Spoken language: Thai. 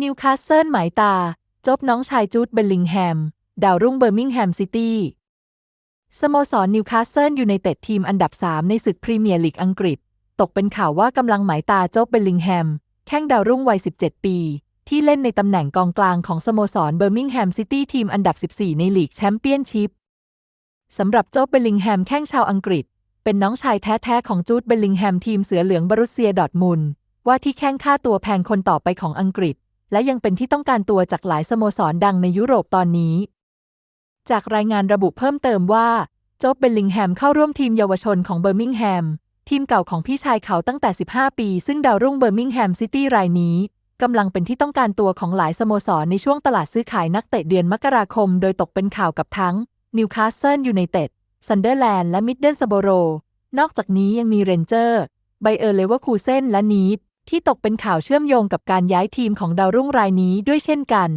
นิวคาสเซิลหมายตา จบน้องชายจูดเบลลิงแฮม ดาวรุ่งเบอร์มิงแฮมซิตี้ สโมสรนิวคาสเซิลอยู่ในเต็ดทีมอันดับ 3 ในศึกพรีเมียร์ลีกอังกฤษ ตกเป็นข่าวว่ากำลังหมายตาโจ๊บเบลลิงแฮม แข้งดาวรุ่งวัย 17 ปี ที่เล่นในตำแหน่งกองกลางของสโมสรเบอร์มิงแฮมซิตี้ทีมอันดับ 14 ในลีกแชมเปี้ยนชิพสำหรับโจ๊บเบลลิงแฮมแข้งชาวอังกฤษ เป็นน้องชายแท้ๆของจูดเบลลิงแฮมทีมเสือเหลืองบรุเซียดอทมุนว่าที่แข้งค่าตัวแพงคนต่อไปของอังกฤษ และยังเป็นที่ต้องการตัวจากหลายสโมสรดังในยุโรปตอนนี้ จากรายงานระบุเพิ่มเติมว่า โจ๊บเบลลิงแฮมเข้าร่วมทีมเยาวชนของเบอร์มิงแฮม ทีมเก่าของพี่ชายเขาตั้งแต่ 15 ปี ซึ่งดาวรุ่งเบอร์มิงแฮมซิตี้รายนี้กำลังเป็นที่ต้องการตัวของหลายสโมสรในช่วงตลาดซื้อขายนักเตะเดือนมกราคม โดยตกเป็นข่าวกับทั้งนิวคาสเซิลยูไนเต็ดซันเดอร์แลนด์และมิดเดิลสโบโร นอกจากนี้ยังมีเรนเจอร์ ไบเออร์เลเวอร์คูเซนและนีด ที่ตกเป็นข่าวเชื่อมโยงกับการย้ายทีมของดาวรุ่งรายนี้ด้วยเช่นกัน